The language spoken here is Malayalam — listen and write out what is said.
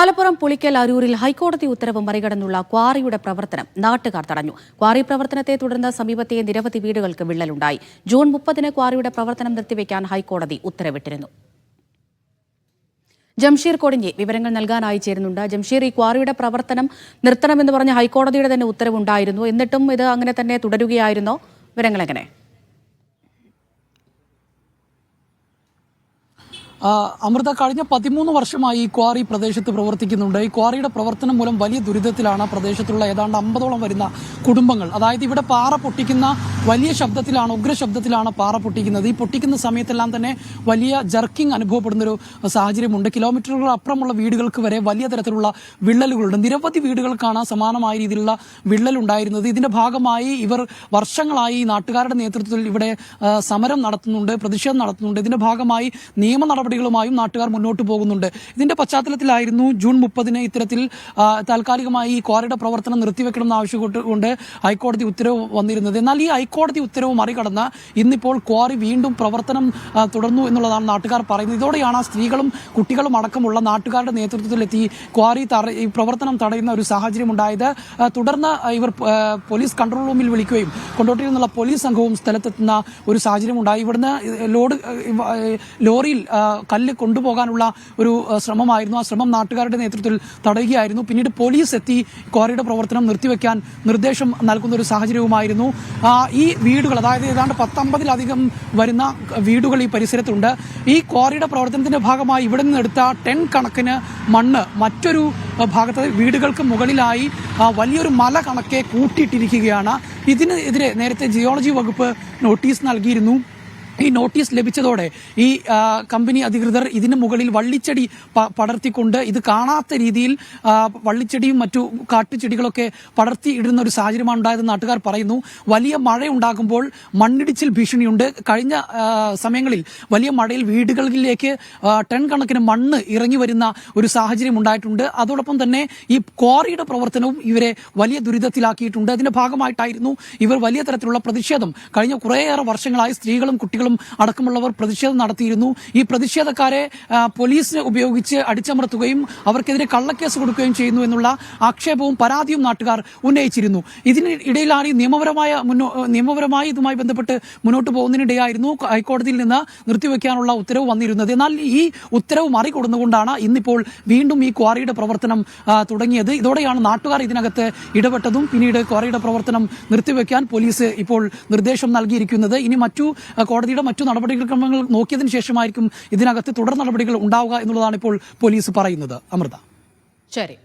മലപ്പുറം പുളിക്കൽ അരൂരിൽ ഹൈക്കോടതി ഉത്തരവ് മറികടന്നുള്ള ക്വാറിയുടെ പ്രവർത്തനം നാട്ടുകാർ തടഞ്ഞു. ക്വാറി പ്രവർത്തനത്തെ തുടർന്ന് സമീപത്തെ നിരവധി വീടുകൾക്ക് വിള്ളലുണ്ടായി. ജൂൺ മുപ്പതിന് ക്വാറിയുടെ പ്രവർത്തനം നിർത്തിവെക്കാൻ ഹൈക്കോടതി ഉത്തരവിട്ടിരുന്നു. ജംഷീർ കൊടിഞ്ഞി വിവരങ്ങൾ നൽകാനായി ചേരുന്നുണ്ട്. ജംഷീർ ഈ ക്വാറിയുടെ പ്രവർത്തനം നിർത്തണമെന്ന് പറഞ്ഞ ഹൈക്കോടതിയുടെ തന്നെ ഉത്തരവുണ്ടായിരുന്നു. എന്നിട്ടും ഇത് അങ്ങനെ തന്നെ തുടരുകയായിരുന്നോ? വിവരങ്ങൾ എങ്ങനെ അമൃത കഴിഞ്ഞ പതിമൂന്ന് വർഷമായി ഈ ക്വാറി പ്രദേശത്ത് പ്രവർത്തിക്കുന്നുണ്ട്. ഈ ക്വാറിയുടെ പ്രവർത്തനം മൂലം വലിയ ദുരിതത്തിലാണ് പ്രദേശത്തുള്ള ഏതാണ്ട് അമ്പതോളം വരുന്ന കുടുംബങ്ങൾ. അതായത് ഇവിടെ പാറ പൊട്ടിക്കുന്ന വലിയ ശബ്ദത്തിലാണ് ഉഗ്ര ശബ്ദത്തിലാണ് പാറ പൊട്ടിക്കുന്നത്. ഈ പൊട്ടിക്കുന്ന സമയത്തെല്ലാം തന്നെ വലിയ ജർക്കിംഗ് അനുഭവപ്പെടുന്ന ഒരു സാഹചര്യമുണ്ട്. കിലോമീറ്ററുകൾ അപ്പുറമുള്ള വീടുകൾക്ക് വരെ വലിയ തരത്തിലുള്ള വിള്ളലുകളുണ്ട്. നിരവധി വീടുകൾക്കാണ് സമാനമായ രീതിയിലുള്ള വിള്ളലുണ്ടായിരുന്നത്. ഇതിന്റെ ഭാഗമായി ഇവർ വർഷങ്ങളായി നാട്ടുകാരുടെ നേതൃത്വത്തിൽ ഇവിടെ സമരം നടത്തുന്നുണ്ട് പ്രതിഷേധം നടത്തുന്നുണ്ട്. ഇതിന്റെ ഭാഗമായി നിയമ നടപടികളുമായും നാട്ടുകാർ മുന്നോട്ട് പോകുന്നുണ്ട്. ഇതിന്റെ പശ്ചാത്തലത്തിലായിരുന്നു ജൂൺ മുപ്പതിന് ഇത്തരത്തിൽ താൽക്കാലികമായി ഈ ക്വാറിയുടെ പ്രവർത്തനം നിർത്തിവെക്കണമെന്ന് ആവശ്യപ്പെട്ടുകൊണ്ട് ഹൈക്കോടതി ഉത്തരവ് വന്നിരുന്നത്. എന്നാൽ ഈ ഹൈക്കോടതി ഉത്തരവ് മറികടന്ന് ഇന്നിപ്പോൾ ക്വാറി വീണ്ടും പ്രവർത്തനം തുടർന്നു എന്നുള്ളതാണ് നാട്ടുകാർ പറയുന്നത്. ഇതോടെയാണ് സ്ത്രീകളും കുട്ടികളും അടക്കമുള്ള നാട്ടുകാരുടെ നേതൃത്വത്തിലെത്തി ക്വാറി പ്രവർത്തനം തടയുന്ന ഒരു സാഹചര്യം ഉണ്ടായത്. തുടർന്ന് ഇവർ പോലീസ് കൺട്രോൾ റൂമിൽ വിളിക്കുകയും കൊണ്ടോട്ടിയിൽ നിന്നുള്ള പോലീസ് സംഘവും സ്ഥലത്തെത്തുന്ന ഒരു സാഹചര്യം ഉണ്ടായി. ഇവിടുന്ന് ലോഡ് ലോറിയിൽ കല്ല് കൊണ്ടുപോകാനുള്ള ഒരു ശ്രമമായിരുന്നു. ആ ശ്രമം നാട്ടുകാരുടെ നേതൃത്വത്തിൽ തടയുകയായിരുന്നു. പിന്നീട് പോലീസ് എത്തി ക്വാറിയുടെ പ്രവർത്തനം നിർത്തിവെക്കാൻ നിർദ്ദേശം നൽകുന്ന ഒരു സാഹചര്യവുമായിരുന്നു. ആ, ഈ വീടുകൾ അതായത് ഏതാണ്ട് പത്തമ്പതിലധികം വരുന്ന വീടുകൾ ഈ പരിസരത്തുണ്ട്. ഈ ക്വാറിയുടെ പ്രവർത്തനത്തിന്റെ ഭാഗമായി ഇവിടെ നിന്ന് എടുത്ത ടെൻ കണക്കിന് മണ്ണ് മറ്റൊരു ഭാഗത്ത് വീടുകൾക്ക് മുകളിലായി വലിയൊരു മല കണക്കെ കൂട്ടിയിട്ടിരിക്കുകയാണ്. ഇതിനെതിരെ നേരത്തെ ജിയോളജി വകുപ്പ് നോട്ടീസ് നൽകിയിരുന്നു. ഈ നോട്ടീസ് ലഭിച്ചതോടെ ഈ കമ്പനി അധികൃതർ ഇതിന് മുകളിൽ വള്ളിച്ചെടി പടർത്തിക്കൊണ്ട് ഇത് കാണാത്ത രീതിയിൽ വള്ളിച്ചെടിയും മറ്റു കാട്ടുചെടികളൊക്കെ പടർത്തി ഇടുന്ന ഒരു സാഹചര്യമാണ് ഉണ്ടായതെന്ന് നാട്ടുകാർ പറയുന്നു. വലിയ മഴ ഉണ്ടാകുമ്പോൾ മണ്ണിടിച്ചിൽ ഭീഷണിയുണ്ട്. കഴിഞ്ഞ സമയങ്ങളിൽ വലിയ മഴയിൽ വീടുകളിലേക്ക് ടൺ കണക്കിന് മണ്ണ് ഇറങ്ങി വരുന്ന ഒരു സാഹചര്യം ഉണ്ടായിട്ടുണ്ട്. അതോടൊപ്പം തന്നെ ഈ ക്വാറിയുടെ പ്രവർത്തനവും ഇവരെ വലിയ ദുരിതത്തിലാക്കിയിട്ടുണ്ട്. അതിന്റെ ഭാഗമായിട്ടായിരുന്നു ഇവർ വലിയ തരത്തിലുള്ള പ്രതിഷേധം. കഴിഞ്ഞ കുറേയേറെ വർഷങ്ങളായി സ്ത്രീകളും കുട്ടികളും അടക്കമുള്ളവർ പ്രതിഷേധം നടത്തിയിരുന്നു. ഈ പ്രതിഷേധക്കാരെ പോലീസിനെ ഉപയോഗിച്ച് അടിച്ചമർത്തുകയും അവർക്കെതിരെ കള്ളക്കേസ് കൊടുക്കുകയും ചെയ്യുന്നു എന്നുള്ള ആക്ഷേപവും പരാതിയും നാട്ടുകാർ ഉന്നയിച്ചിരുന്നു. ഇതിന് ഇടയിലാണ് ഈ നിയമപരമായ നിയമപരമായി ഇതുമായി ബന്ധപ്പെട്ട് മുന്നോട്ട് പോകുന്നതിനിടെയായിരുന്നു ഹൈക്കോടതിയിൽ നിന്ന് നിർത്തിവെക്കാനുള്ള ഉത്തരവ് വന്നിരുന്നത്. എന്നാൽ ഈ ഉത്തരവ് മറികൊടുന്നുകൊണ്ടാണ് ഇന്നിപ്പോൾ വീണ്ടും ഈ ക്വാറിയുടെ പ്രവർത്തനം തുടങ്ങിയത്. ഇതോടെയാണ് നാട്ടുകാർ ഇതിനകത്ത് ഇടപെട്ടതും പിന്നീട് ക്വാറിയുടെ പ്രവർത്തനം നിർത്തിവെക്കാൻ പോലീസ് ഇപ്പോൾ നിർദ്ദേശം നൽകിയിരിക്കുന്നത്. ഇനി മറ്റു ആ, കോടതിയുടെ മറ്റു നടപടിക്രമങ്ങൾ നോക്കിയതിനു ശേഷമായിരിക്കും ഇതിനകത്ത് തുടർ നടപടികൾ ഉണ്ടാവുക എന്നുള്ളതാണ് ഇപ്പോൾ പോലീസ് പറയുന്നത്. അമൃത. ശരി.